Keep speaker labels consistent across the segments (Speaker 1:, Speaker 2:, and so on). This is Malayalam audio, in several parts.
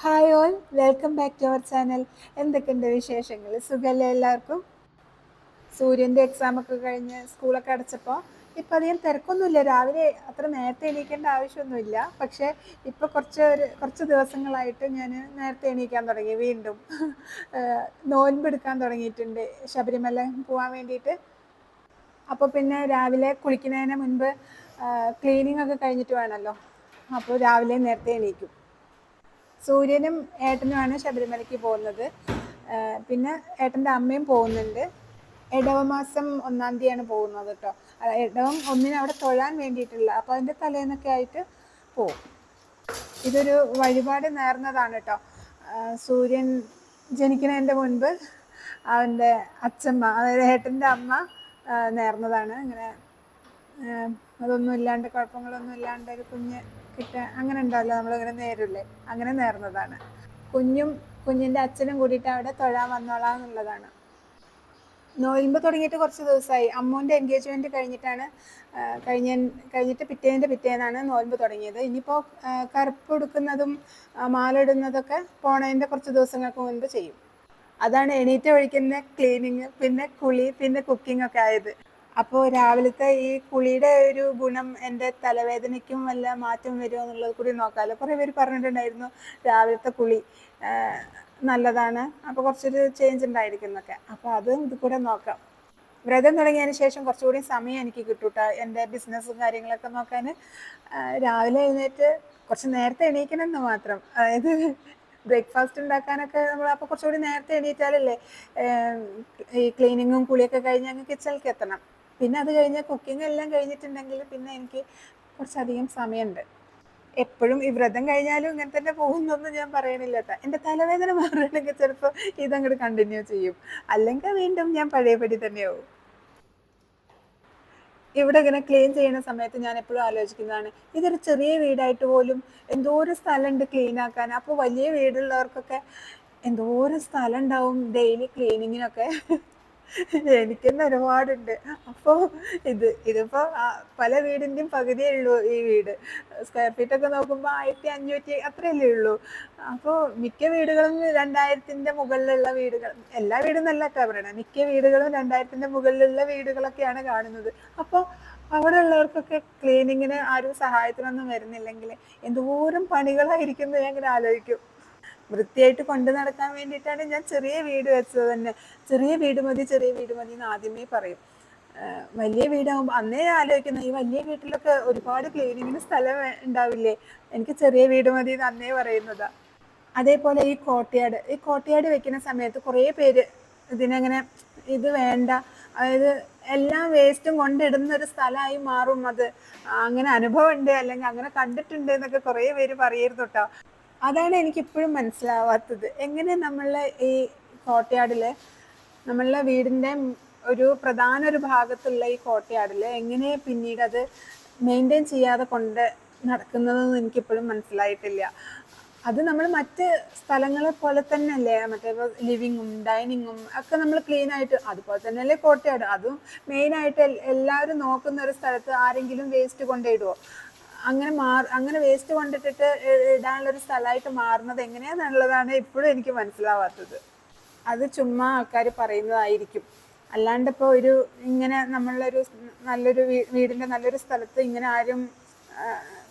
Speaker 1: Hi all welcome back to our channel എന്തൊക്കെയുണ്ട് വിശേഷങ്ങൾ? സുഖമല്ലേ എല്ലാവർക്കും? സൂര്യന്റെ എക്സാമൊക്കെ കഴിഞ്ഞ് സ്കൂളൊക്കെ അടച്ചപ്പോൾ ഇപ്പം അധികം തിരക്കൊന്നുമില്ല. രാവിലെ അത്ര നേരത്തെ എണീക്കേണ്ട ആവശ്യമൊന്നുമില്ല. പക്ഷേ ഇപ്പോൾ കുറച്ച് ഒരു കുറച്ച് ദിവസങ്ങളായിട്ട് ഞാൻ നേരത്തെ എണീക്കാൻ തുടങ്ങി. വീണ്ടും നോൻപ് എടുക്കാൻ തുടങ്ങിയിട്ടുണ്ട്. ശബരിമല പോകാൻ വേണ്ടിയിട്ട്. അപ്പോൾ പിന്നെ രാവിലെ കുളിക്കുന്നതിന് മുൻപ് ക്ലീനിങ് ഒക്കെ കഴിഞ്ഞിട്ട് വേണമല്ലോ അപ്പോൾ രാവിലെ നേരത്തെ എണീക്കും. സൂര്യനും ഏട്ടനുമാണ് ശബരിമലയ്ക്ക് പോകുന്നത്. പിന്നെ ഏട്ടന്റെ അമ്മയും പോകുന്നുണ്ട്. ഇടവമാസം ഒന്നാം തീയതിയാണ് പോകുന്നത് കേട്ടോ. ഇടവം ഒന്നിന് അവിടെ തൊഴാൻ വേണ്ടിയിട്ടുള്ള അപ്പോൾ അതിന്റെ തലേന്നൊക്കെ ആയിട്ട് പോവും. ഇതൊരു വഴിപാട് നേർന്നതാണ് കേട്ടോ. സൂര്യൻ ജനിക്കുന്നതിന്റെ മുൻപ് അവന്റെ അച്ഛമ്മ അതായത് ഏട്ടന്റെ അമ്മ നേർന്നതാണ്. ഇങ്ങനെ അതൊന്നും ഇല്ലാണ്ട് കുഴപ്പങ്ങളൊന്നും ഇല്ലാണ്ട് ഒരു കുഞ്ഞ് കിട്ടുക അങ്ങനെ ഉണ്ടാവില്ല നമ്മളിങ്ങനെ നേരില്ലേ? അങ്ങനെ നേർന്നതാണ്. കുഞ്ഞും കുഞ്ഞിന്റെ അച്ഛനും കൂടിയിട്ട് അവിടെ തൊഴാൻ വന്നോളാം എന്നുള്ളതാണ്. നോയമ്പ് തുടങ്ങിയിട്ട് കുറച്ച് ദിവസമായി. അമ്മൂന്റെ എൻഗേജ്മെന്റ് കഴിഞ്ഞിട്ടാണ് കഴിഞ്ഞ കഴിഞ്ഞിട്ട് പിറ്റേന്റെ പിറ്റേന്നാണ് നോയമ്പ് തുടങ്ങിയത്. ഇനിയിപ്പോൾ കറുപ്പ് എടുക്കുന്നതും മാല ഇടുന്നതൊക്കെ പോണതിന്റെ കുറച്ച് ദിവസങ്ങൾക്ക് മുൻപ് ചെയ്യും. അതാണ് എണീറ്റ ഒഴിക്കുന്ന ക്ലീനിങ് പിന്നെ കുളി പിന്നെ കുക്കിംഗ് ഒക്കെ ആയത്. അപ്പോൾ രാവിലത്തെ ഈ കുളിയുടെ ഒരു ഗുണം എന്റെ തലവേദനയ്ക്കും വല്ല മാറ്റം വരുമോ എന്നുള്ളത് കൂടി നോക്കാമല്ലോ കുറേ പേര് പറഞ്ഞിട്ടുണ്ടായിരുന്നു രാവിലത്തെ കുളി നല്ലതാണ്. അപ്പോൾ കുറച്ചൊരു ചേഞ്ച് ഉണ്ടായിരിക്കും എന്നൊക്കെ. അപ്പോൾ അതും ഇത് കൂടെ നോക്കാം. വ്രതം തുടങ്ങിയതിന് ശേഷം കുറച്ചുകൂടി സമയം എനിക്ക് കിട്ടൂട്ടോ എന്റെ ബിസിനസ്സും കാര്യങ്ങളൊക്കെ നോക്കാൻ. രാവിലെ എഴുന്നേറ്റ് കുറച്ച് നേരത്തെ എണീക്കണമെന്ന് മാത്രം. അതായത് ബ്രേക്ക്ഫാസ്റ്റ് ഉണ്ടാക്കാനൊക്കെ നമ്മൾ അപ്പോൾ കുറച്ചുകൂടി നേരത്തെ എണീറ്റാലല്ലേ ഈ ക്ലീനിങ്ങും കുളിയൊക്കെ കഴിഞ്ഞ് അങ്ങ് കിച്ചണിലേക്ക് എത്തണം. പിന്നെ അത് കഴിഞ്ഞ് കുക്കിംഗ് എല്ലാം കഴിഞ്ഞിട്ടുണ്ടെങ്കിൽ പിന്നെ എനിക്ക് കുറച്ചധികം സമയമുണ്ട്. എപ്പോഴും ഈ വ്രതം കഴിഞ്ഞാലും ഇങ്ങനെ തന്നെ പോകുന്നൊന്നും ഞാൻ പറയണില്ല എന്റെ തലവേദന മാറുകയാണെങ്കിൽ ചിലപ്പോൾ ഇതങ്ങോട്ട് കണ്ടിന്യൂ ചെയ്യും. അല്ലെങ്കിൽ വീണ്ടും ഞാൻ പഴയപടി തന്നെയാവും. ഇവിടെ ഇങ്ങനെ ക്ലീൻ ചെയ്യുന്ന സമയത്ത് ഞാൻ എപ്പോഴും ആലോചിക്കുന്നതാണ് ഇതൊരു ചെറിയ വീടായിട്ട് പോലും എന്തോരം സ്ഥലമുണ്ട് ക്ലീൻ ആക്കാൻ. അപ്പോൾ വലിയ വീടുള്ളവർക്കൊക്കെ എന്തോരം സ്ഥലം ഉണ്ടാവും ഡെയിലി ക്ലീനിങ്ങിനൊക്കെ എനിക്ക് തന്നെ ഒരുപാടുണ്ട്. അപ്പോൾ ഇത് ഇതിപ്പോൾ പല വീടിന്റെയും പകുതിയേ ഉള്ളൂ ഈ വീട്. സ്ക്വയർ ഫീറ്റ് ഒക്കെ നോക്കുമ്പോൾ ആയിരത്തി അഞ്ഞൂറ്റി അത്രയല്ലേ ഉള്ളൂ. അപ്പോൾ മിക്ക വീടുകളും രണ്ടായിരത്തിന്റെ മുകളിലുള്ള വീടുകൾ എല്ലാ വീടും നല്ല കവറാണ് മിക്ക വീടുകളും രണ്ടായിരത്തിന്റെ മുകളിലുള്ള വീടുകളൊക്കെയാണ് കാണുന്നത്. അപ്പോൾ അവിടെ ഉള്ളവർക്കൊക്കെ ക്ലീനിങ്ങിന് ആരും സഹായത്തിനൊന്നും വരുന്നില്ലെങ്കിൽ എന്തോരം പണികളായിരിക്കും എന്ന് ഞാൻ ഇങ്ങനെ ആലോചിക്കും. വൃത്തിയായിട്ട് കൊണ്ടു നടക്കാൻ വേണ്ടിയിട്ടാണ് ഞാൻ ചെറിയ വീട് വെച്ചത് തന്നെ. ചെറിയ വീട് മതി ചെറിയ വീട് മതി എന്ന് ആദ്യമേ പറയും. വലിയ വീടാകുമ്പോൾ അന്നേ ആലോചിക്കുന്ന ഈ വലിയ വീട്ടിലൊക്കെ ഒരുപാട് ക്ലീനിങ്ങിന് സ്ഥലം ഉണ്ടാവില്ലേ? എനിക്ക് ചെറിയ വീട് മതി എന്ന് അന്നേ പറയുന്നതാ. അതേപോലെ ഈ കോട്ടയാട് ഈ കോട്ടയാട് വെക്കുന്ന സമയത്ത് കുറേ പേര് ഇതിനങ്ങനെ ഇത് വേണ്ട. അതായത് എല്ലാ വേസ്റ്റും കൊണ്ടിടുന്ന ഒരു സ്ഥലമായി മാറും അത്. അങ്ങനെ അനുഭവം ഉണ്ട് അല്ലെങ്കിൽ അങ്ങനെ കണ്ടിട്ടുണ്ട് എന്നൊക്കെ കുറേ പേര് പറയരുത് കേട്ടോ. അതാണ് എനിക്ക് ഇപ്പോഴും മനസ്സിലാവാത്തത്. എങ്ങനെ നമ്മളെ ഈ കോട്ടയാടിൽ നമ്മളെ വീടിന്റെ ഒരു പ്രധാന ഒരു ഭാഗത്തുള്ള ഈ കോട്ടയാടിൽ എങ്ങനെ പിന്നീട് അത് മെയിന്റെയിൻ ചെയ്യാതെ കൊണ്ട് നടക്കുന്നതെന്ന് എനിക്കിപ്പോഴും മനസ്സിലായിട്ടില്ല. അത് നമ്മൾ മറ്റ് സ്ഥലങ്ങളെ പോലെ തന്നെ അല്ലേ മറ്റേ ലിവിങ്ങും ഡൈനിങ്ങും ഒക്കെ നമ്മൾ ക്ലീൻ ആയിട്ട് അതുപോലെ തന്നെ അല്ലേ കോട്ടയാട്. അതും മെയിനായിട്ട് എല്ലാവരും നോക്കുന്ന ഒരു സ്ഥലത്ത് ആരെങ്കിലും വേസ്റ്റ് കൊണ്ടിടുമോ അങ്ങനെ അങ്ങനെ വേസ്റ്റ് കൊണ്ടിട്ടിട്ട് ഇടാനുള്ള ഒരു സ്ഥലമായിട്ട് മാറുന്നത് എങ്ങനെയാണെന്നുള്ളതാണ് ഇപ്പോഴും എനിക്ക് മനസ്സിലാവാത്തത്. അത് ചുമ്മാ ആൾക്കാർ പറയുന്നതായിരിക്കും. അല്ലാണ്ട് ഇപ്പോൾ ഒരു ഇങ്ങനെ നമ്മളൊരു നല്ലൊരു വീടിന്റെ നല്ലൊരു സ്ഥലത്ത് ഇങ്ങനെ ആരും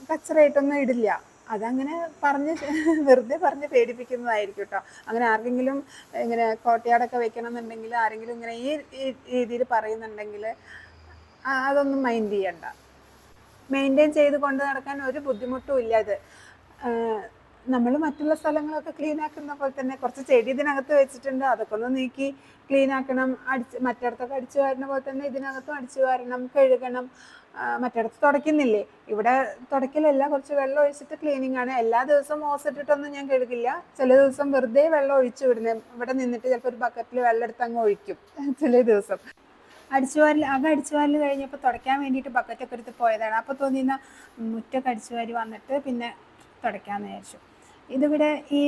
Speaker 1: കച്ചറയായിട്ടൊന്നും ഇടില്ല. അതങ്ങനെ പറഞ്ഞ് വെറുതെ പറഞ്ഞ് പേടിപ്പിക്കുന്നതായിരിക്കും കേട്ടോ അങ്ങനെ ആർക്കെങ്കിലും ഇങ്ങനെ കോട്ടയാടൊക്കെ വെക്കണം എന്നുണ്ടെങ്കിൽ ആരെങ്കിലും ഇങ്ങനെ ഈ രീതിയിൽ പറയുന്നുണ്ടെങ്കിൽ അതൊന്നും മൈൻഡ് ചെയ്യണ്ട. മെയിന്റെയിൻ ചെയ്ത് കൊണ്ട് നടക്കാൻ ഒരു ബുദ്ധിമുട്ടും ഇല്ല ഇത് നമ്മൾ മറ്റുള്ള സ്ഥലങ്ങളൊക്കെ ക്ലീൻ ആക്കുന്ന പോലെ തന്നെ കുറച്ച് ചെടി ഇതിനകത്ത് വെച്ചിട്ടുണ്ട്. അതൊക്കെ ഒന്ന് നീക്കി ക്ലീൻ ആക്കണം. അടിച്ച് മറ്റിടത്തൊക്കെ അടിച്ചു വാരുന്ന പോലെ തന്നെ ഇതിനകത്തും അടിച്ചു വാരണം കഴുകണം. മറ്റിടത്ത് തുടയ്ക്കുന്നില്ലേ? ഇവിടെ തുടയ്ക്കലല്ല കുറച്ച് വെള്ളം ഒഴിച്ചിട്ട് ക്ലീനിങ് ആണ്. എല്ലാ ദിവസവും ഓസിട്ടിട്ടൊന്നും ഞാൻ കഴുകില്ല. ചില ദിവസം വെറുതെ വെള്ളം ഒഴിച്ചു വിടുന്നത് ഇവിടെ നിന്നിട്ട് ചിലപ്പോൾ ഒരു ബക്കറ്റിൽ വെള്ളം എടുത്ത് അങ്ങ് ഒഴിക്കും. ചില ദിവസം. അടിച്ചുവാരൽ അകം അടിച്ചുവാരൽ കഴിഞ്ഞപ്പോൾ തുടയ്ക്കാൻ വേണ്ടിയിട്ട് ബക്കറ്റൊക്കെ എടുത്ത് പോയതാണ്. അപ്പോൾ തോന്നിയിരുന്ന മുറ്റൊക്കെ അടിച്ചുവാരി വന്നിട്ട് പിന്നെ തുടയ്ക്കാമെന്ന് വിചാരിച്ചു. ഇതിവിടെ ഈ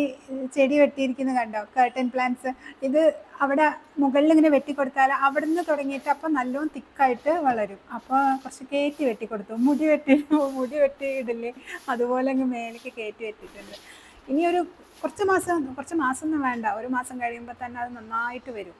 Speaker 1: ചെടി വെട്ടിയിരിക്കുന്ന കണ്ടോ? കർട്ടൻ പ്ലാന്റ്സ് ഇത് അവിടെ മുകളിൽ ഇങ്ങനെ വെട്ടിക്കൊടുത്താൽ അവിടെ നിന്ന് തുടങ്ങിയിട്ട് അപ്പം നല്ലോണം തിക്കായിട്ട് വളരും. അപ്പോൾ കുറച്ച് കയറ്റി വെട്ടിക്കൊടുത്തു. മുടി വെട്ടി മുടി വെട്ടി ഇടില്ലേ അതുപോലെ അങ്ങ് മേലേക്ക് കയറ്റി വെട്ടിയിട്ടുണ്ട് ഇനിയൊരു കുറച്ച് മാസം കുറച്ച് മാസം ഒന്നും വേണ്ട. ഒരു മാസം കഴിയുമ്പോൾ തന്നെ അത് നന്നായിട്ട് വരും.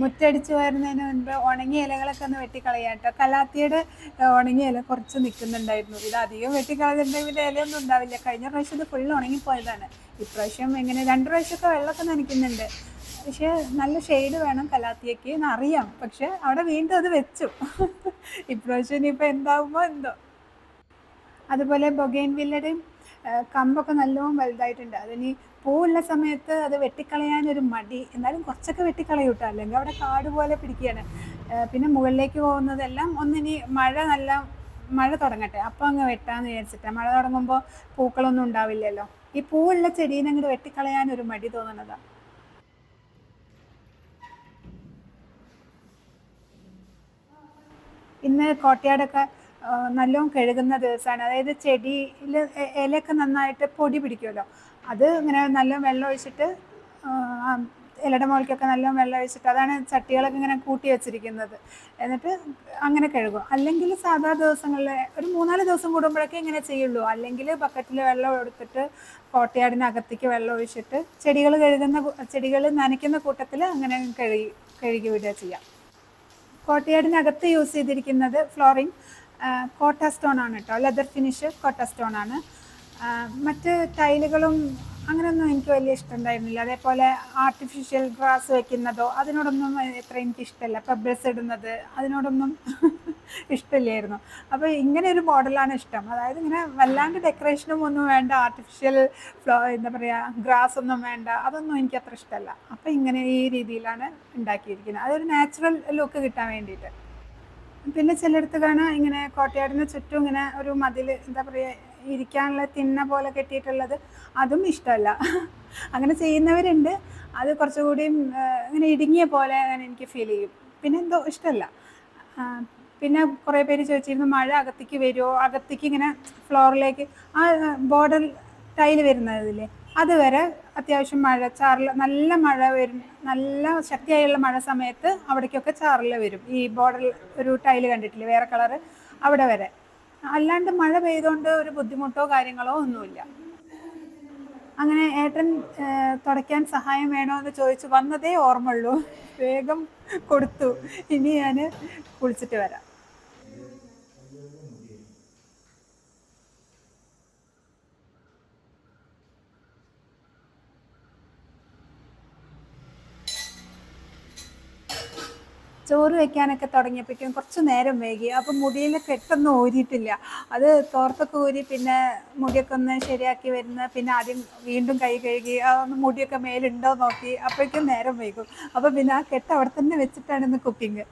Speaker 1: മുറ്റടിച്ച് വരുന്നതിന് മുൻപ് ഉണങ്ങിയ ഇലകളൊക്കെ ഒന്ന് വെട്ടിക്കളയാം കേട്ടോ. കലാത്തിയുടെ ഉണങ്ങിയ ഇല കുറച്ച് നിൽക്കുന്നുണ്ടായിരുന്നു. ഇത് അധികം വെട്ടിക്കളഞ്ഞിട്ടുണ്ടെങ്കിൽ പിന്നെ ഇലയൊന്നും ഉണ്ടാവില്ല. കഴിഞ്ഞ പ്രാവശ്യം ഇത് ഫുള്ള് ഉണങ്ങിപ്പോയതാണ്. ഇപ്രാവശ്യം എങ്ങനെ രണ്ട് പ്രാവശ്യമൊക്കെ വെള്ളമൊക്കെ നനയ്ക്കുന്നുണ്ട്. പക്ഷേ നല്ല ഷെയ്ഡ് വേണം കലാത്തിയക്ക് എന്നറിയാം. പക്ഷെ അവിടെ വീണ്ടും അത് വെച്ചു. ഇപ്രാവശ്യം ഇനിയിപ്പോൾ എന്താവുമോ എന്തോ. അതുപോലെ ബൊഗൈൻ വില്ലയുടെയും കമ്പൊക്കെ നല്ലോണം വലുതായിട്ടുണ്ട്. അതിനി പൂവുള്ള സമയത്ത് അത് വെട്ടിക്കളയാൻ ഒരു മടി. എന്നാലും കുറച്ചൊക്കെ വെട്ടിക്കളയൂട്ടോ. അല്ലെങ്കിൽ അവിടെ കാട് പോലെ പിടിക്കുകയാണ്. പിന്നെ മുകളിലേക്ക് പോകുന്നതെല്ലാം ഒന്നിനി മഴ നല്ല മഴ തുടങ്ങട്ടെ. അപ്പോൾ അങ്ങ് വെട്ടാന്ന് വിചാരിച്ചിട്ടാണ് മഴ തുടങ്ങുമ്പോൾ പൂക്കളൊന്നും ഉണ്ടാവില്ലല്ലോ. ഈ പൂവുള്ള ചെടീനെ അങ്ങോട്ട് വെട്ടിക്കളയാൻ ഒരു മടി തോന്നണതാണ് ഇന്ന് കോട്ടയാടൊക്കെ നല്ലോണം കഴുകുന്ന ദിവസമാണ് അതായത് ചെടിയിൽ ഇലയൊക്കെ നന്നായിട്ട് പൊടി പിടിക്കുമല്ലോ അത് ഇങ്ങനെ നല്ല വെള്ളം ഒഴിച്ചിട്ട് ഇലയുടെ മുകളിലേക്കൊക്കെ നല്ല വെള്ളം ഒഴിച്ചിട്ട് അതാണ് ചട്ടികളൊക്കെ ഇങ്ങനെ കൂട്ടി വെച്ചിരിക്കുന്നത്. എന്നിട്ട് അങ്ങനെ കഴുകും. അല്ലെങ്കിൽ സാധാ ദിവസങ്ങളിൽ ഒരു മൂന്നാൽ ദിവസം കൂടുമ്പോഴൊക്കെ ഇങ്ങനെ ചെയ്യുള്ളൂ. അല്ലെങ്കിൽ ബക്കറ്റിൽ വെള്ളം എടുത്തിട്ട് കോട്ടയാടിനകത്തേക്ക് വെള്ളം ഒഴിച്ചിട്ട് ചെടികൾ കഴുകുന്ന ചെടികൾ നനയ്ക്കുന്ന കൂട്ടത്തിൽ അങ്ങനെ കഴുകി കഴുകി വിടുക ചെയ്യാം. കോട്ടയാടിനകത്ത് യൂസ് ചെയ്തിരിക്കുന്നത് ഫ്ലോറിങ് കോട്ട സ്റ്റോൺ ആണ് കേട്ടോ. ലെതർ ഫിനിഷ് കോട്ട സ്റ്റോൺ ആണ്. മറ്റ് ടൈലുകളും അങ്ങനെയൊന്നും എനിക്ക് വലിയ ഇഷ്ടമുണ്ടായിരുന്നില്ല. അതേപോലെ ആർട്ടിഫിഷ്യൽ ഗ്രാസ് വെക്കുന്നതോ അതിനോടൊന്നും എത്ര എനിക്ക് ഇഷ്ടമല്ല. പെബിൾസ് ഇടുന്നത് അതിനോടൊന്നും ഇഷ്ടമില്ലായിരുന്നു. അപ്പോൾ ഇങ്ങനെ ഒരു മോഡലാണ് ഇഷ്ടം. അതായത് ഇങ്ങനെ വല്ലാണ്ട് ഡെക്കറേഷനും ഒന്നും വേണ്ട ആർട്ടിഫിഷ്യൽ ഫ്ലോ എന്താ പറയുക ഗ്രാസ് ഒന്നും വേണ്ട അതൊന്നും എനിക്ക് അത്ര ഇഷ്ടമല്ല. അപ്പോൾ ഇങ്ങനെ ഈ രീതിയിലാണ് ഉണ്ടാക്കിയിരിക്കുന്നത്. അതൊരു നാച്ചുറൽ ലുക്ക് കിട്ടാൻ വേണ്ടിയിട്ട്. പിന്നെ ചിലയിടത്ത് കാണാം ഇങ്ങനെ കോട്ടയാടിന് ചുറ്റും ഇങ്ങനെ ഒരു മതിൽ എന്താ പറയുക ഇരിക്കാനുള്ള തിന്ന പോലെ കെട്ടിയിട്ടുള്ളത് അതും ഇഷ്ടമല്ല. അങ്ങനെ ചെയ്യുന്നവരുണ്ട്. അത് കുറച്ചുകൂടി ഇങ്ങനെ ഇടുങ്ങിയ പോലെ അങ്ങനെ എനിക്ക് ഫീൽ ചെയ്യും. പിന്നെ എന്തോ ഇഷ്ടമല്ല. പിന്നെ കുറേ പേര് ചോദിച്ചിരുന്നു മഴ അകത്തേക്ക് വരുമോ അകത്തേക്ക് ഇങ്ങനെ ഫ്ലോറിലേക്ക് ആ ബോർഡർ ടൈൽ വരുന്നതില്ലേ? അതുവരെ അത്യാവശ്യം മഴ ചാറിൽ നല്ല മഴ വരും. നല്ല ശക്തിയായുള്ള മഴ സമയത്ത് അവിടേക്കൊക്കെ ചാറിൽ വരും. ഈ ബോർഡർ ഒരു ടൈൽ കണ്ടിട്ടില്ലേ? വേറെ കളറ് അവിടെ വരെ. അല്ലാണ്ട് മഴ പെയ്തുകൊണ്ട് ഒരു ബുദ്ധിമുട്ടോ കാര്യങ്ങളോ ഒന്നുമില്ല. അങ്ങനെ ഏട്ടൻ തുടയ്ക്കാൻ സഹായം വേണോ എന്ന് ചോദിച്ചു വന്നതേ ഓർമ്മയുള്ളൂ. വേഗം കൊടുത്തു. ഇനി ഞാൻ കുളിച്ചിട്ട് വരാം. ചോറ് വെക്കാനൊക്കെ തുടങ്ങിയപ്പോഴേക്കും കുറച്ച് നേരം വൈകി. അപ്പം മുടിയിൽ കെട്ടൊന്നും ഊരിയിട്ടില്ല. അത് തോർത്തൊക്കെ ഊരി പിന്നെ മുടിയൊക്കെ ഒന്ന് ശരിയാക്കി വരുന്ന പിന്നെ ആദ്യം വീണ്ടും കൈ കഴുകി ഒന്ന് മുടിയൊക്കെ മേലുണ്ടോ നോക്കി അപ്പോഴേക്കും നേരം വൈകും. അപ്പോൾ പിന്നെ ആ കെട്ട് അവിടെ തന്നെ വെച്ചിട്ടാണ് ഇന്ന് കുക്കിങ്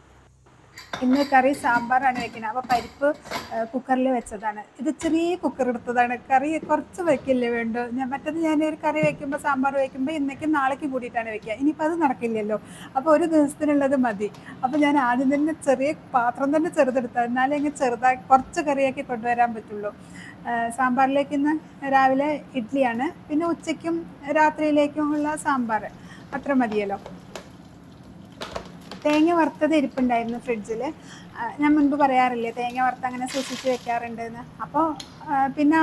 Speaker 1: ഇന്ന് കറി സാമ്പാറാണ് വെക്കുന്നത്. അപ്പോൾ പരിപ്പ് കുക്കറിൽ വെച്ചതാണ്. ഇത് ചെറിയ കുക്കർ എടുത്തതാണ്. കറി കുറച്ച് വെക്കില്ലേ വേണ്ടു? ഞാൻ മറ്റത് ഞാൻ ഒരു കറി വെക്കുമ്പോൾ സാമ്പാർ വെക്കുമ്പോൾ ഇന്നേക്കും നാളേക്കും കൂടിയിട്ടാണ് വെക്കുക. ഇനിയിപ്പോൾ അത് നടക്കില്ലല്ലോ. അപ്പോൾ ഒരു ദിവസത്തിനുള്ളത് മതി. അപ്പോൾ ഞാൻ ആദ്യം തന്നെ ചെറിയ പാത്രം തന്നെ ചെറുതെടുത്തത്. എന്നാലേ ഇങ്ങനെ ചെറുതായി കുറച്ച് കറിയാക്കി കൊണ്ടുവരാൻ പറ്റുള്ളൂ. സാമ്പാറിലേക്ക് ഇന്ന് രാവിലെ ഇഡ്ഡലിയാണ് പിന്നെ ഉച്ചയ്ക്കും രാത്രിയിലേക്കുമുള്ള സാമ്പാർ. അത്ര മതിയല്ലോ. തേങ്ങ വറുത്തത് ഇരിപ്പുണ്ടായിരുന്നു ഫ്രിഡ്ജിൽ. ഞാൻ മുൻപ് പറയാറില്ലേ തേങ്ങ വറുത്ത് അങ്ങനെ സൂക്ഷിച്ച് വെക്കാറുണ്ടെന്ന്. അപ്പോൾ പിന്നെ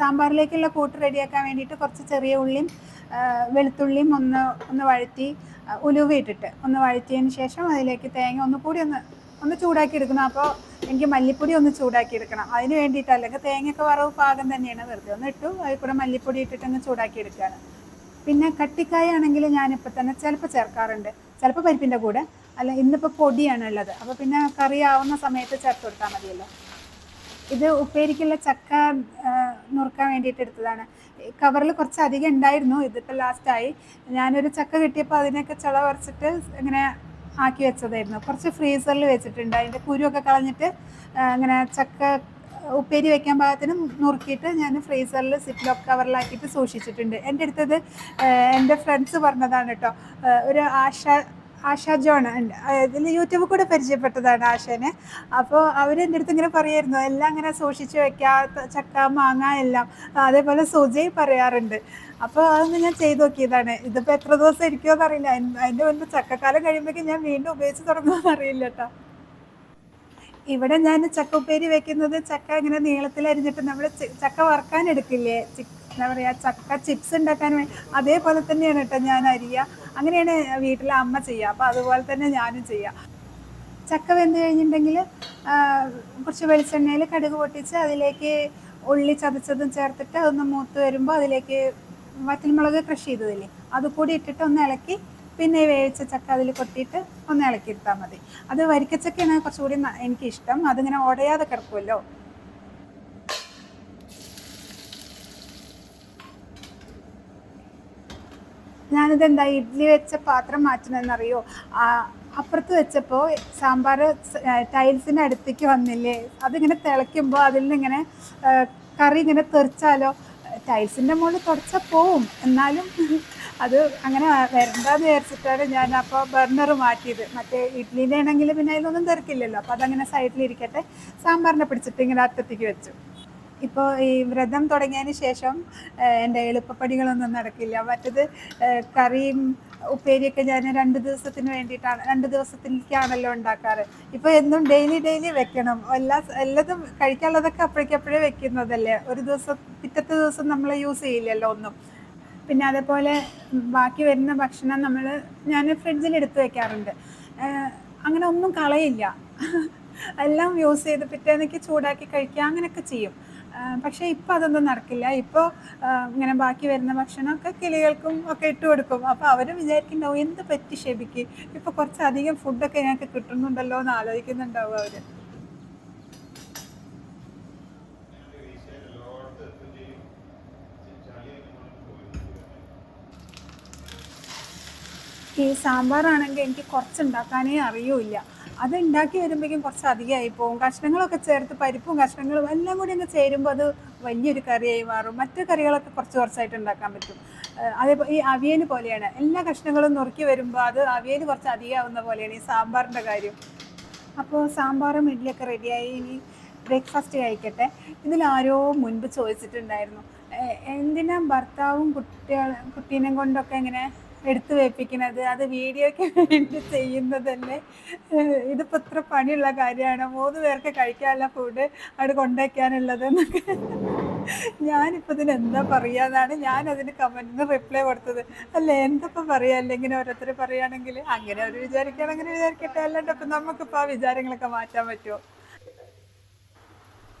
Speaker 1: സാമ്പാറിലേക്കുള്ള കൂട്ട് റെഡിയാക്കാൻ വേണ്ടിയിട്ട് കുറച്ച് ചെറിയ ഉള്ളിയും വെളുത്തുള്ളിയും ഒന്ന് ഒന്ന് വഴറ്റി ആ, ഉലുവ ഇട്ടിട്ട് ഒന്ന് വഴറ്റിയതിന് ശേഷം അതിലേക്ക് തേങ്ങ ഒന്ന് കൂടി ഒന്ന് ഒന്ന് ചൂടാക്കി എടുക്കണം. അപ്പോൾ എനിക്ക് മല്ലിപ്പൊടി ഒന്ന് ചൂടാക്കി എടുക്കണം. അതിന് വേണ്ടിയിട്ട് അല്ലെങ്കിൽ തേങ്ങയൊക്കെ വറവ് പാകം തന്നെയാണ്. വെറുതെ ഒന്ന് ഇട്ടു അതിൽ കൂടെ മല്ലിപ്പൊടി ഇട്ടിട്ട് ഒന്ന് ചൂടാക്കി എടുക്കുകയാണ്. പിന്നെ കട്ടിക്കായ ആണെങ്കിൽ ഞാനിപ്പോൾ തന്നെ ചിലപ്പോൾ ചേർക്കാറുണ്ട്. ചിലപ്പോൾ പരിപ്പിന്റെ കൂടെ അല്ല ഇന്നിപ്പോൾ പൊടിയാണ് ഉള്ളത്. അപ്പോൾ പിന്നെ കറി ആവുന്ന സമയത്ത് ചേർത്ത് കൊടുത്താൽ മതിയല്ലോ. ഇത് ഉപ്പേരിക്കുള്ള ചക്ക നുറുക്കാൻ വേണ്ടിയിട്ട് എടുത്തതാണ്. കവറിൽ കുറച്ച് അധികം ഉണ്ടായിരുന്നു ഇതിപ്പോൾ ലാസ്റ്റായി ഞാനൊരു ചക്ക കിട്ടിയപ്പോൾ അതിനൊക്കെ ചള വരച്ചിട്ട് ഇങ്ങനെ ആക്കി വെച്ചതായിരുന്നു. കുറച്ച് ഫ്രീസറിൽ വെച്ചിട്ടുണ്ട്. അതിന്റെ കുരുവൊക്കെ കളഞ്ഞിട്ട് അങ്ങനെ ചക്ക ഉപ്പേരി വെക്കാൻ പാകത്തിന് നുറുക്കിയിട്ട് ഞാൻ ഫ്രീസറിൽ സിപ്പ് ലോക്ക് കവറിലാക്കിയിട്ട് സൂക്ഷിച്ചിട്ടുണ്ട്. എന്റെ അടുത്തത് എന്റെ ഫ്രണ്ട്സ് പറഞ്ഞതാണ് കേട്ടോ. ഒരു ആശ ആശ ജോൺ ഇതിൽ യൂട്യൂബിൽ കൂടെ പരിചയപ്പെട്ടതാണ് ആശേനെ. അപ്പോൾ അവരെന്റെ അടുത്ത് ഇങ്ങനെ പറയായിരുന്നു എല്ലാം ഇങ്ങനെ സൂക്ഷിച്ച് വെക്കാത്ത ചക്ക മാങ്ങ എല്ലാം. അതേപോലെ സുജയ് പറയാറുണ്ട്. അപ്പോൾ അതൊന്ന് ഞാൻ ചെയ്ത് നോക്കിയതാണ്. ഇതിപ്പോൾ എത്ര ദിവസം ഇരിക്കുമോ എന്നറിയില്ല. അതിന്റെ മുൻപ് ചക്കക്കാലം കഴിയുമ്പോഴേക്കും ഞാൻ വീണ്ടും ഉപയോഗിച്ച് തുടങ്ങുമെന്ന് അറിയില്ല കേട്ടോ. ഇവിടെ ഞാൻ ചക്ക ഉപ്പേരി വെക്കുന്നത് ചക്ക ഇങ്ങനെ നീളത്തിൽ അരിഞ്ഞിട്ട് നമ്മൾ ചക്ക വറുക്കാൻ എടുക്കില്ലേ? എന്താ പറയുക ചക്ക ചിപ്സ് ഉണ്ടാക്കാൻ വേണ്ടി അതേപോലെ തന്നെയാണ് കേട്ടോ ഞാൻ അരിയുക അങ്ങനെയാണ് വീട്ടിലെ അമ്മ ചെയ്യുക. അപ്പോൾ അതുപോലെ തന്നെ ഞാനും ചെയ്യാം ചക്ക വെന്ത് കഴിഞ്ഞിട്ടുണ്ടെങ്കിൽ കുറച്ച് വെളിച്ചെണ്ണയിൽ കടുക് പൊട്ടിച്ച് അതിലേക്ക് ഉള്ളി ചതച്ചതും ചേർത്തിട്ട് അതൊന്ന് മൂത്ത് വരുമ്പോൾ അതിലേക്ക് വറ്റൽമുളക് ക്രഷ് ചെയ്തതില്ലേ? അതുകൂടി ഇട്ടിട്ട് ഒന്ന് ഇളക്കി പിന്നെ വേവിച്ച ചക്ക അതിൽ കൊട്ടിയിട്ട് ഒന്ന് ഇളക്കിയെടുത്താൽ മതി. അത് വരിക്കച്ചക്കയാണ് കുറച്ചുകൂടി എനിക്കിഷ്ടം. അതിങ്ങനെ ഉടയാതെ കിടക്കുമല്ലോ ഞാനിത് എന്താ ഇഡ്ഡലി വെച്ച പാത്രം മാറ്റണമെന്നറിയോ അപ്പുറത്ത് വെച്ചപ്പോൾ സാമ്പാർ ടൈൽസിന്റെ അടുത്തേക്ക് വന്നില്ലേ? അതിങ്ങനെ തിളയ്ക്കുമ്പോൾ അതിൽ നിന്നിങ്ങനെ കറി ഇങ്ങനെ തെറിച്ചാലോ? ടൈൽസിന്റെ മുകളിൽ തുടച്ചാൽ പോവും. എന്നാലും അത് അങ്ങനെ വരണ്ടെന്ന് വിചാരിച്ചിട്ടാണ് ഞാൻ അപ്പോൾ ബർണർ മാറ്റിയത്. മറ്റേ ഇഡ്ഡലിന്റെ ആണെങ്കിൽ പിന്നെ അതിലൊന്നും തിരക്കില്ലല്ലോ. അപ്പോൾ അതങ്ങനെ സൈഡിലിരിക്കട്ടെ സാമ്പാറിനെ പിടിച്ചിട്ട് ഇങ്ങനെ അറ്റത്തേക്ക് വെച്ചു. ഇപ്പോൾ ഈ വ്രതം തുടങ്ങിയതിന് ശേഷം എന്റെ എളുപ്പപ്പണികളൊന്നും നടക്കില്ല. മറ്റത് കറിയും ഉപ്പേരിയൊക്കെ ഞാൻ രണ്ട് ദിവസത്തിന് വേണ്ടിയിട്ടാണ് രണ്ട് ദിവസത്തിലേക്കാണല്ലോ ഉണ്ടാക്കാറ്. ഇപ്പോൾ എന്നും ഡെയിലി ഡെയിലി വെക്കണം. എല്ലാ എല്ലാതും കഴിക്കാനുള്ളതൊക്കെ അപ്പോഴേക്കപ്പോഴേ വെക്കുന്നതല്ലേ? ഒരു ദിവസം പിറ്റത്തെ ദിവസം നമ്മൾ യൂസ് ചെയ്യില്ലല്ലോ ഒന്നും. പിന്നെ അതേപോലെ ബാക്കി വരുന്ന ഭക്ഷണം നമ്മൾ ഞാൻ ഫ്രിഡ്ജിൽ എടുത്തു വെക്കാറുണ്ട്. അങ്ങനെ ഒന്നും കളയില്ല. എല്ലാം യൂസ് ചെയ്ത് പിറ്റേന്നേക്ക് ചൂടാക്കി കഴിക്കുക അങ്ങനെയൊക്കെ ചെയ്യും. പക്ഷേ ഇപ്പോൾ അതൊന്നും നടക്കില്ല. ഇപ്പോൾ ഇങ്ങനെ ബാക്കി വരുന്ന ഭക്ഷണമൊക്കെ കിളികൾക്കും ഒക്കെ ഇട്ട് കൊടുക്കും. അപ്പോൾ അവർ വിചാരിക്കുന്നുണ്ടാവും എന്ത് പറ്റി ഷെബിക്ക്? ഇപ്പോൾ കുറച്ചധികം ഫുഡൊക്കെ ഞങ്ങൾക്ക് കിട്ടുന്നുണ്ടല്ലോ എന്ന് ആലോചിക്കുന്നുണ്ടാവും അവർ ഈ സാമ്പാറാണെങ്കിൽ എനിക്ക് കുറച്ച് ഉണ്ടാക്കാനേ അറിയൂല അത് ഉണ്ടാക്കി വരുമ്പോഴേക്കും കുറച്ച് അധികമായി പോകും. കഷ്ണങ്ങളൊക്കെ ചേർത്ത് പരിപ്പും കഷ്ണങ്ങളും എല്ലാം കൂടി അങ്ങ് ചേരുമ്പോൾ അത് വലിയൊരു കറിയായി മാറും. മറ്റു കറികളൊക്കെ കുറച്ച് കുറച്ചായിട്ട് ഉണ്ടാക്കാൻ പറ്റും. അതേപോലെ ഈ അവിയൽ പോലെയാണ്. എല്ലാ കഷ്ണങ്ങളും നുറുക്കി വരുമ്പോൾ അത് അവിയൽ കുറച്ച് അധികമാവുന്ന പോലെയാണ് ഈ സാമ്പാറിന്റെ കാര്യം. അപ്പോൾ സാമ്പാറും ഇഡ്ഡലിയൊക്കെ റെഡിയായി. ഇനി ബ്രേക്ക്ഫാസ്റ്റ് കഴിക്കട്ടെ. ഇതിലാരോ മുൻപ് ചോദിച്ചിട്ടുണ്ടായിരുന്നു. എന്തിനാ ഭർത്താവും കുട്ടികൾ കുട്ടീനെ കൊണ്ടൊക്കെ ഇങ്ങനെ എടുത്തു വെപ്പിക്കുന്നത് അത് വീഡിയോയ്ക്ക് വേണ്ടി ചെയ്യുന്നതല്ലേ? ഇതിപ്പോ ഇത്ര പണിയുള്ള കാര്യമാണ്? മൂന്ന് പേർക്ക് കഴിക്കാനുള്ള ഫുഡ് അവിടെ കൊണ്ടുവയ്ക്കാനുള്ളത് എന്നൊക്കെ. ഞാനിപ്പോൾ ഇതിന് എന്താ പറയാന്നാണ് ഞാൻ അതിന് കമന്റിന് റിപ്ലൈ കൊടുത്തത്. അല്ല എന്തപ്പോൾ പറയാ? അല്ലെങ്കിൽ ഓരോരുത്തർ പറയുകയാണെങ്കിൽ അങ്ങനെ അവർ വിചാരിക്കുകയാണ് അങ്ങനെ വിചാരിക്കട്ടെ. അല്ലാണ്ട് അപ്പം നമുക്കിപ്പോൾ ആ വിചാരങ്ങളൊക്കെ മാറ്റാൻ പറ്റുമോ?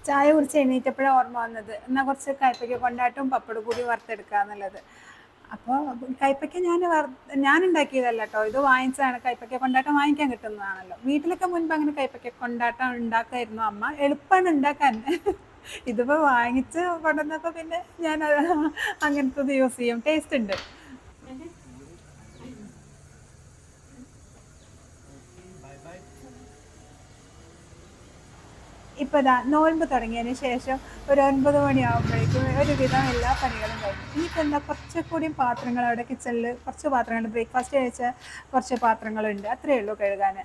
Speaker 1: ചായ കുറിച്ച് എണീറ്റപ്പോഴാണ് ഓർമ്മ വന്നത്. എന്നാൽ കുറച്ച് കയ്പയ്ക്ക് കൊണ്ടാട്ടും പപ്പടം കൂടി വറുത്തെടുക്കുക എന്നുള്ളത് അപ്പോൾ കൈപ്പയ്ക്ക ഞാൻ ഞാൻ ഉണ്ടാക്കിയതല്ല കേട്ടോ ഇത് വാങ്ങിച്ചതാണ്. കൈപ്പയ്ക്ക കൊണ്ടാട്ടം വാങ്ങിക്കാൻ കിട്ടുന്നതാണല്ലോ. വീട്ടിലൊക്കെ മുൻപ് അങ്ങനെ കൈപ്പയ്ക്ക കൊണ്ടാട്ടം ഉണ്ടാക്കായിരുന്നു അമ്മ. എളുപ്പമാണ് ഉണ്ടാക്കാൻ. ഇതിപ്പോൾ വാങ്ങിച്ച് കൊണ്ടുവന്നപ്പോൾ പിന്നെ ഞാൻ അങ്ങനത്തെ യൂസ് ചെയ്യും. ടേസ്റ്റ് ഉണ്ട്. ഇപ്പോൾ ഇതാ നോൻപ് തുടങ്ങിയതിന് ശേഷം ഒരു ഒൻപത് മണിയാകുമ്പോഴേക്കും ഒരുവിധം എല്ലാ പണികളും കഴിഞ്ഞു. എന്താ കുറച്ചുകൂടി പാത്രങ്ങൾ അവിടെ കിച്ചണിൽ കുറച്ച് പാത്രങ്ങൾ ബ്രേക്ക്ഫാസ്റ്റ് കഴിച്ച കുറച്ച് പാത്രങ്ങളുണ്ട്. അത്രയേ ഉള്ളൂ കഴുകാൻ.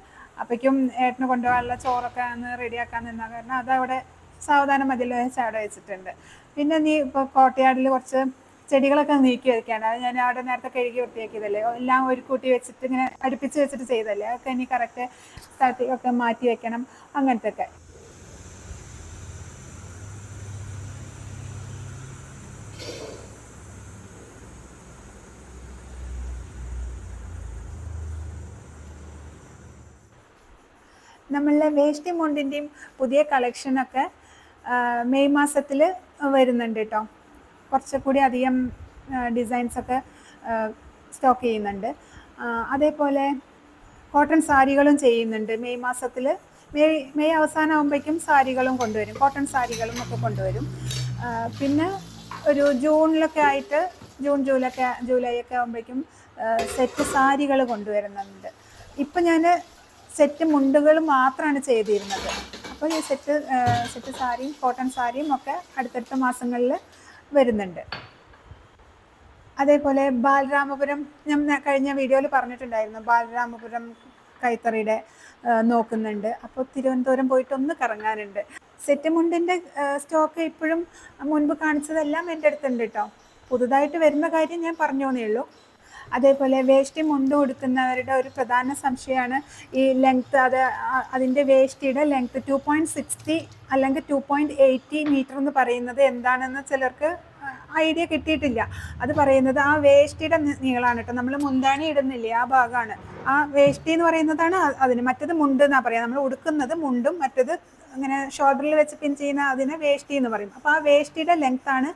Speaker 1: അപ്പോഴേക്കും ഏട്ടന് കൊണ്ടുപോകാനുള്ള ചോറൊക്കെ ഒന്ന് റെഡിയാക്കാൻ നിന്നാ കാരണം അതവിടെ സാവധാനം മതിൽ വെച്ച് അവിടെ വെച്ചിട്ടുണ്ട്. പിന്നെ നീ ഇപ്പോൾ കോട്ടയാടിൽ കുറച്ച് ചെടികളൊക്കെ നീക്കി വെക്കാണ്. അത് ഞാൻ അവിടെ നേരത്തെ കഴുകി വൃത്തിയാക്കിയതല്ലേ? എല്ലാം ഒരു കൂട്ടി വെച്ചിട്ട് ഇങ്ങനെ അടുപ്പിച്ച് വെച്ചിട്ട് ചെയ്തല്ലേ അതൊക്കെ ഇനി കറക്റ്റ് സ്ഥലത്തേക്കൊക്കെ മാറ്റി വെക്കണം അങ്ങനത്തെ ഒക്കെ നമ്മളുടെ വേഷ്ടി മുണ്ടിന്റെയും പുതിയ കളക്ഷനൊക്കെ മെയ് മാസത്തിൽ വരുന്നുണ്ട് കേട്ടോ കുറച്ചുകൂടി അധികം ഡിസൈൻസൊക്കെ സ്റ്റോക്ക് ചെയ്യുന്നുണ്ട്. അതേപോലെ കോട്ടൺ സാരികളും ചെയ്യുന്നുണ്ട്. മെയ് മാസത്തിൽ മെയ് മെയ് അവസാനമാകുമ്പോഴേക്കും സാരികളും കൊണ്ടുവരും. കോട്ടൺ സാരികളും ഒക്കെ കൊണ്ടുവരും. പിന്നെ ഒരു ജൂണിലൊക്കെ ആയിട്ട് ജൂൺ ജൂലൊക്കെ ജൂലൈ ഒക്കെ ആകുമ്പോഴേക്കും സെറ്റ് സാരികൾ കൊണ്ടുവരുന്നുണ്ട്. ഇപ്പം ഞാൻ സെറ്റ് മുണ്ടുകൾ മാത്രമാണ് ചെയ്തിരുന്നത്. അപ്പോൾ ഈ സെറ്റ് സെറ്റ് സാരിയും കോട്ടൺ സാരിയും ഒക്കെ അടുത്തടുത്ത മാസങ്ങളിൽ വരുന്നുണ്ട്. അതേപോലെ ബാലരാമപുരം ഞാൻ കഴിഞ്ഞ വീഡിയോയിൽ പറഞ്ഞിട്ടുണ്ടായിരുന്നു ബാലരാമപുരം കൈത്തറിയുടെ നോക്കുന്നുണ്ട്. അപ്പോൾ തിരുവനന്തപുരം പോയിട്ട് ഒന്ന് കറങ്ങാനുണ്ട്. സെറ്റ് മുണ്ടിന്റെ സ്റ്റോക്ക് ഇപ്പോഴും മുൻപ് കാണിച്ചതെല്ലാം എന്റെ അടുത്തുണ്ട് കേട്ടോ. പുതുതായിട്ട് വരുന്ന കാര്യം ഞാൻ പറഞ്ഞോന്നേ ഉള്ളൂ. അതേപോലെ വേഷ്ടി മുണ്ട് ഉടുക്കുന്നവരുടെ ഒരു പ്രധാന സംശയമാണ് ഈ ലെങ്ത് അത് അതിന്റെ വേഷ്ടിയുടെ ലെങ്ത്ത് ടു പോയിന്റ് സിക്സ്റ്റി അല്ലെങ്കിൽ ടു പോയിന്റ് എയ്റ്റി മീറ്റർ എന്ന് പറയുന്നത് എന്താണെന്ന് ചിലർക്ക് ഐഡിയ കിട്ടിയിട്ടില്ല. അത് പറയുന്നത് ആ വേഷ്ടിയുടെ നീളമാണ് കേട്ടോ. നമ്മൾ മുന്താണി ഇടുന്നില്ലേ ആ ഭാഗമാണ്. ആ വേഷ്ടി എന്ന് പറയുന്നതാണ് അതിന് മറ്റത് മുണ്ട് എന്നാ പറയുക നമ്മൾ ഉടുക്കുന്നത് മുണ്ടും മറ്റത് അങ്ങനെ ഷോൾഡറിൽ വെച്ച് പിൻ ചെയ്യുന്ന അതിനെ വേഷ്ടി എന്ന് പറയും. അപ്പോൾ ആ വേഷ്ടിയുടെ ലെങ്ത് ആണ്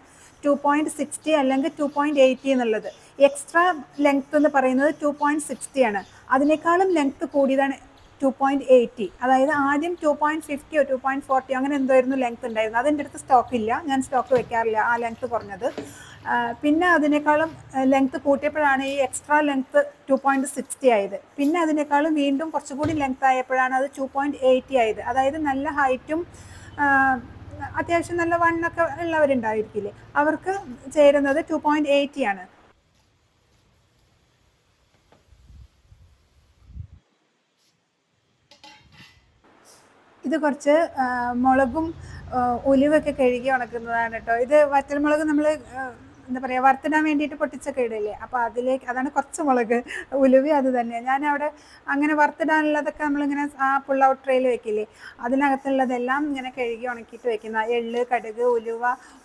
Speaker 1: ടു പോയിന്റ് സിക്സ്റ്റി അല്ലെങ്കിൽ ടു പോയിന്റ് എയ്റ്റി എന്നുള്ളത്. എക്സ്ട്രാ ലെങ്ത് എന്ന് പറയുന്നത് ടു പോയിന്റ് സിക്സ്റ്റി ആണ്. അതിനേക്കാളും ലെങ്ത് കൂടിയതാണ് ടു പോയിന്റ് എയ്റ്റി അതായത് ആദ്യം ടു പോയിന്റ് ഫിഫ്റ്റിയോ ടു പോയിന്റ് ഫോർട്ടിയോ അങ്ങനെ എന്തായിരുന്നു ലെങ്ത് ഉണ്ടായിരുന്നു. അതിന്റെ അടുത്ത് സ്റ്റോക്ക് ഇല്ല. ഞാൻ സ്റ്റോക്ക് വെക്കാറില്ല ആ ലെങ്ത് കുറഞ്ഞത്. പിന്നെ അതിനേക്കാളും ലെങ്ത് കൂട്ടിയപ്പോഴാണ് ഈ extra length two point sixty ആയത്. പിന്നെ അതിനേക്കാളും വീണ്ടും കുറച്ചുകൂടി ലെങ്ത് ആയപ്പോഴാണ് അത് ടു പോയിന്റ് എയ്റ്റി ആയത്. അതായത് നല്ല ഹൈറ്റും അത്യാവശ്യം നല്ല വണ്ണൊക്കെ ഉള്ളവരുണ്ടായിരിക്കില്ലേ? അവർക്ക് ചേരുന്നത് ടു പോയിന്റ് എയ്റ്റി ആണ്. ഇത് കുറച്ച് മുളകും ഉലിവൊക്കെ കഴുകി ഉണക്കുന്നതാണ് കേട്ടോ ഇത് വറ്റൽമുളക് നമ്മൾ എന്താ പറയുക വറുത്തിടാൻ വേണ്ടിയിട്ട് പൊട്ടിച്ചൊക്കെ ഇടില്ലേ അപ്പോൾ അതിലേക്ക് അതാണ് കുറച്ച് മുളക് ഉലുവി അത് തന്നെ. ഞാൻ അവിടെ അങ്ങനെ വറുത്തിടാനുള്ളതൊക്കെ നമ്മളിങ്ങനെ ആ ഔട്ട് ട്രെയിൽ വെക്കില്ലേ അതിനകത്തുള്ളതെല്ലാം ഇങ്ങനെ കഴുകി ഉണക്കിയിട്ട് വെക്കുന്ന എള്ള് കടുക് ഉലുവ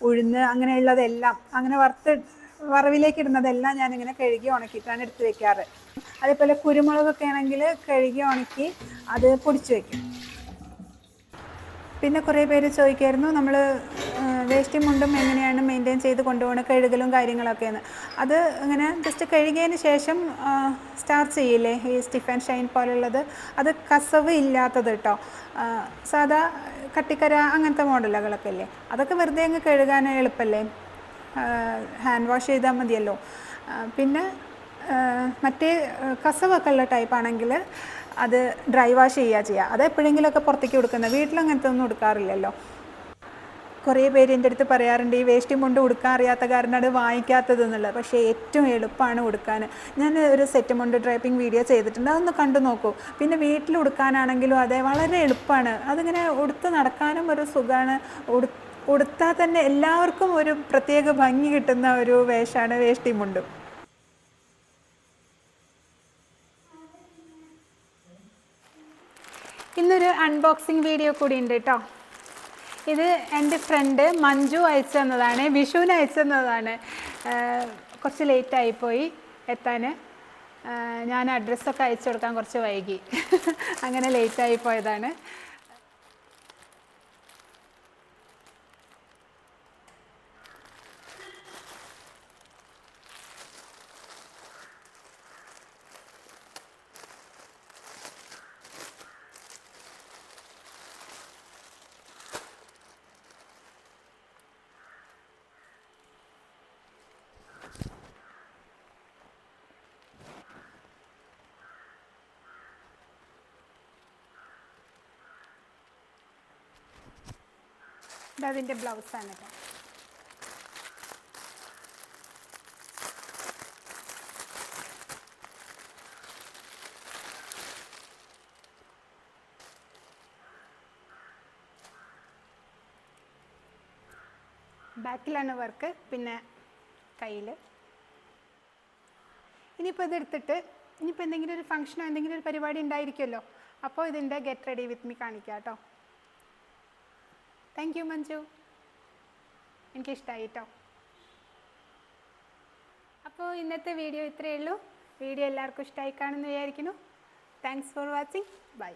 Speaker 1: ഉഴുന്ന് അങ്ങനെയുള്ളതെല്ലാം അങ്ങനെ വറുത്ത് വറവിലേക്ക് ഇടുന്നതെല്ലാം ഞാനിങ്ങനെ കഴുകി ഉണക്കിയിട്ടാണ് എടുത്ത് വെക്കാറ്. അതേപോലെ കുരുമുളകൊക്കെ ആണെങ്കിൽ കഴുകി ഉണക്കി അത് പൊടിച്ച് വെക്കും. പിന്നെ കുറേ പേര് ചോദിക്കായിരുന്നു നമ്മൾ വേസ്റ്റ് മുണ്ടും എങ്ങനെയാണ് മെയിന്റെയിൻ ചെയ്ത് കൊണ്ടുപോകണം കഴുകലും കാര്യങ്ങളൊക്കെയെന്ന് അത് ഇങ്ങനെ ജസ്റ്റ് കഴുകിയതിന് ശേഷം സ്റ്റാർച്ച് ചെയ്യില്ലേ ഈ സ്റ്റിഫ് ആൻഡ് ഷൈൻ പോലുള്ളത്? അത് കസവ് ഇല്ലാത്തത് കേട്ടോ സാധാ കട്ടിക്കര അങ്ങനത്തെ മോഡലുകളൊക്കെ ഇല്ലേ? അതൊക്കെ വെറുതെ അങ്ങ് കഴുകാൻ എളുപ്പമല്ലേ ഹാൻഡ് വാഷ് ചെയ്താൽ മതിയല്ലോ. പിന്നെ മറ്റേ കസവൊക്കെ ഉള്ള ടൈപ്പ് ആണെങ്കിൽ അത് ഡ്രൈ വാഷ് ചെയ്യുക ചെയ്യുക അത് എപ്പോഴെങ്കിലുമൊക്കെ പുറത്തേക്ക് കൊടുക്കുന്നത് വീട്ടിൽ അങ്ങനത്തെ ഒന്നും കൊടുക്കാറില്ലല്ലോ. കുറേ പേര് എന്റെ അടുത്ത് പറയാറുണ്ട് ഈ വേസ്റ്റും കൊണ്ട് ഉടുക്കാൻ അറിയാത്ത കാരണമാണ് വാങ്ങിക്കാത്തത് എന്നുള്ളത്. പക്ഷേ ഏറ്റവും എളുപ്പമാണ് ഉടുക്കാൻ. ഞാൻ ഒരു സെറ്റ് മുണ്ട് ഡ്രൈപ്പിംഗ് വീഡിയോ ചെയ്തിട്ടുണ്ട് അതൊന്ന് കണ്ടു നോക്കൂ. പിന്നെ വീട്ടിൽ ഉടുക്കാനാണെങ്കിലും അതെ വളരെ എളുപ്പമാണ്. അതിങ്ങനെ ഉടുത്ത് നടക്കാനും ഒരു സുഖമാണ് ഉടു ഉടുത്താൽ തന്നെ എല്ലാവർക്കും ഒരു പ്രത്യേക ഭംഗി കിട്ടുന്ന ഒരു വേഷമാണ് വേഷ്ടി മുണ്ടും. ഇന്നൊരു അൺബോക്സിങ് വീഡിയോ കൂടി ഉണ്ട് കേട്ടോ ഇത് എന്റെ ഫ്രണ്ട് മഞ്ജു അയച്ചു തന്നതാണ് വിഷുവിന് അയച്ചു തന്നതാണ്. കുറച്ച് ലേറ്റ് ആയിപ്പോയി എത്താൻ. ഞാൻ അഡ്രസ്സൊക്കെ അയച്ചു കൊടുക്കാൻ കുറച്ച് വൈകി. അങ്ങനെ ലേറ്റ് ആയി പോയതാണ്. ഇതതിന്റെ ബ്ലൗസാണ് കേട്ടോ ബാക്കിലാണ് വർക്ക് പിന്നെ കയ്യിൽ ഇനിയിപ്പോൾ ഇതെടുത്തിട്ട് ഇനിയിപ്പോൾ എന്തെങ്കിലും ഒരു ഫംഗ്ഷനോ എന്തെങ്കിലും ഒരു പരിപാടി ഉണ്ടായിരിക്കുമല്ലോ. അപ്പോൾ ഇതിന്റെ ഗെറ്റ് റെഡി വിത്ത് മീ കാണിക്കാം കേട്ടോ താങ്ക് യു മഞ്ജു എനിക്കിഷ്ടമായി കേട്ടോ അപ്പോൾ ഇന്നത്തെ വീഡിയോ ഇത്രയേ ഉള്ളൂ. വീഡിയോ എല്ലാവർക്കും ഇഷ്ടമായി കാണുമെന്ന് വിചാരിക്കുന്നു. Thanks for watching bye